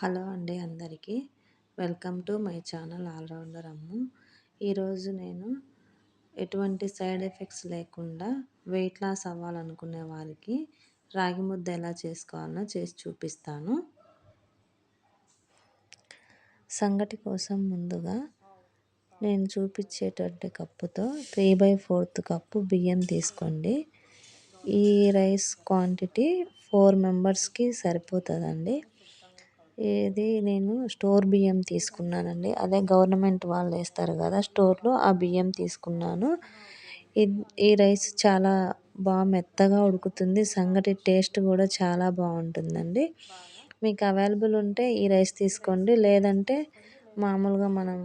Hello అండి అందరికీ. Welcome to my channel allrounder Ammu. ఈరోజు నేను ఎటువంటి సైడ్ ఎఫెక్ట్స్ లేకుండా వెయిట్ లాస్ అవ్వాలనుకునే వారికి రాగి ముద్ద ఎలా చేసుకోవాలో చేసి చూపిస్తాను. సంగటి కోసం ముందుగా నేను చూపించేటువంటి కప్పుతో త్రీ బై ఫోర్త్ కప్పు బియ్యం తీసుకోండి. ఈ రైస్ క్వాంటిటీ ఫోర్ మెంబర్స్కి సరిపోతుందండి. ఇది నేను స్టోర్ బియ్యం తీసుకున్నానండి. అదే గవర్నమెంట్ వాళ్ళు వేస్తారు కదా స్టోర్లో ఆ బియ్యం తీసుకున్నాను. ఈ రైస్ చాలా బాగా మెత్తగా ఉడుకుతుంది. సంగటి టేస్ట్ కూడా చాలా బాగుంటుందండి. మీకు అవైలబుల్ ఉంటే ఈ రైస్ తీసుకోండి. లేదంటే మామూలుగా మనం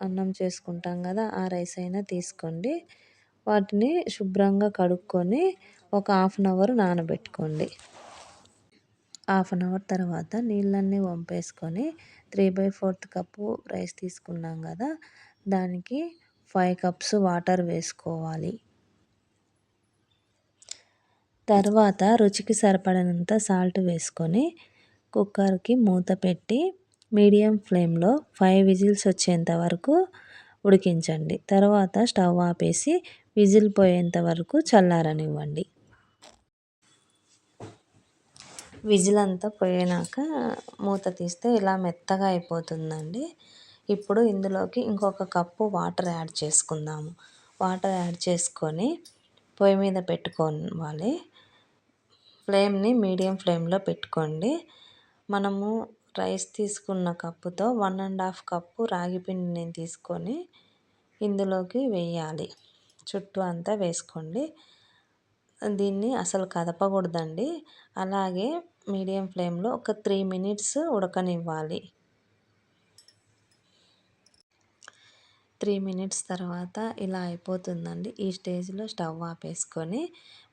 అన్నం చేసుకుంటాం కదా ఆ రైస్ అయినా తీసుకోండి. వాటిని శుభ్రంగా కడుక్కొని ఒక హాఫ్ అన్ అవర్ నానబెట్టుకోండి. హాఫ్ అన్ అవర్ తర్వాత నీళ్ళన్నీ వంపేసుకొని three by fourth cup rice తీసుకున్నాం కదా దానికి ఫైవ్ కప్స్ వాటర్ వేసుకోవాలి. తర్వాత రుచికి సరిపడినంత సాల్ట్ వేసుకొని కుక్కర్కి మూత పెట్టి మీడియం ఫ్లేమ్లో ఫైవ్ విజిల్స్ వచ్చేంత వరకు ఉడికించండి. తర్వాత స్టవ్ ఆపేసి విజిల్ పోయేంత వరకు చల్లారనివ్వండి. విజిల్ అంతా పోయినాక మూత తీస్తే ఇలా మెత్తగా అయిపోతుందండి. ఇప్పుడు ఇందులోకి ఇంకొక కప్పు వాటర్ యాడ్ చేసుకుందాము. వాటర్ యాడ్ చేసుకొని పొయ్యి మీద పెట్టుకోవాలి. ఫ్లేమ్ని మీడియం ఫ్లేమ్లో పెట్టుకోండి. మనము రైస్ తీసుకున్న కప్పుతో వన్ అండ్ హాఫ్ కప్పు రాగి పిండిని తీసుకొని ఇందులోకి వేయాలి. చుట్టూ అంతా వేసుకోండి. దీన్ని అసలు కదపకూడదండి. అలాగే మీడియం ఫ్లేమ్లో ఒక త్రీ మినిట్స్ ఉడకనివ్వాలి. త్రీ మినిట్స్ తర్వాత ఇలా అయిపోతుందండి. ఈ స్టేజ్లో స్టవ్ ఆపేసుకొని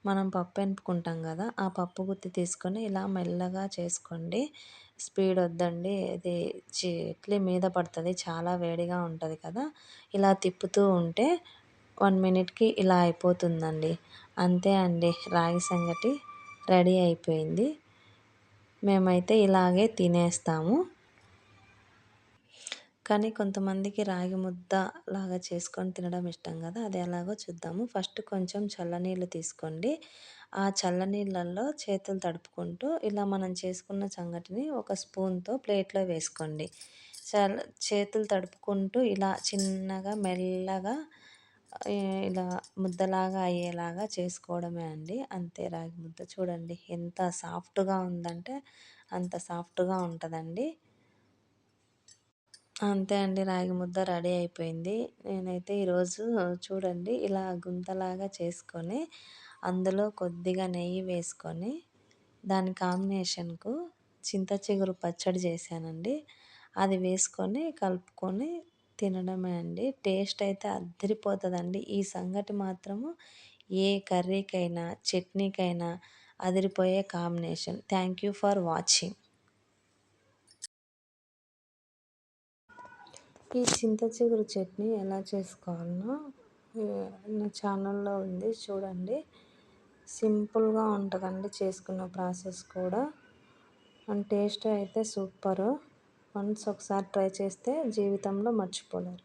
మనం పప్పు ఎనుపుకుంటాం కదా ఆ పప్పు గుత్తి తీసుకొని ఇలా మెల్లగా చేసుకోండి. స్పీడ్ వద్దండి. ఇది ఇడ్లీ మీద పడుతుంది. చాలా వేడిగా ఉంటుంది కదా. ఇలా తిప్పుతూ ఉంటే వన్ మినిట్కి ఇలా అయిపోతుందండి. అంతే అండి. రాగి సంగటి రెడీ అయిపోయింది. మేమైతే ఇలాగే తినేస్తాము. కానీ కొంతమందికి రాగి ముద్ద లాగా చేసుకొని తినడం ఇష్టం కదా అది ఎలాగో చూద్దాము. ఫస్ట్ కొంచెం చల్లనీళ్ళు తీసుకోండి. ఆ చల్లనీళ్ళల్లో చేతులు తడుపుకుంటూ ఇలా మనం చేసుకున్న సంగటిని ఒక స్పూన్తో ప్లేట్లో వేసుకోండి. చల్ల చేతులు తడుపుకుంటూ ఇలా చిన్నగా మెల్లగా ఇలా ముద్దలాగా అయ్యేలాగా చేసుకోవడమే అండి. అంతే రాగి ముద్ద. చూడండి ఎంత సాఫ్ట్గా ఉందంటే అంత సాఫ్ట్గా ఉంటుందండి. అంతే అండి రాగి ముద్ద రెడీ అయిపోయింది. నేనైతే ఈరోజు చూడండి ఇలా గుంతలాగా చేసుకొని అందులో కొద్దిగా నెయ్యి వేసుకొని దాని కాంబినేషన్కు చింత చిగురు పచ్చడి చేశానండి. అది వేసుకొని కలుపుకొని తినడమే అండి. టేస్ట్ అయితే అదిరిపోతుందండి. ఈ సంగటి మాత్రము ఏ కర్రీకైనా చట్నీకైనా అదిరిపోయే combination. Thank you for watching. ఈ చింత చిగురు చట్నీ ఎలా చేసుకోవాలో నా ఛానల్లో ఉంది. చూడండి. సింపుల్గా ఉంటుందండి చేసుకున్న ప్రాసెస్ కూడా. అండ్ టేస్ట్ అయితే సూపరు. వన్స్ ఒకసారి ట్రై చేస్తే జీవితంలో మర్చిపోలేరు.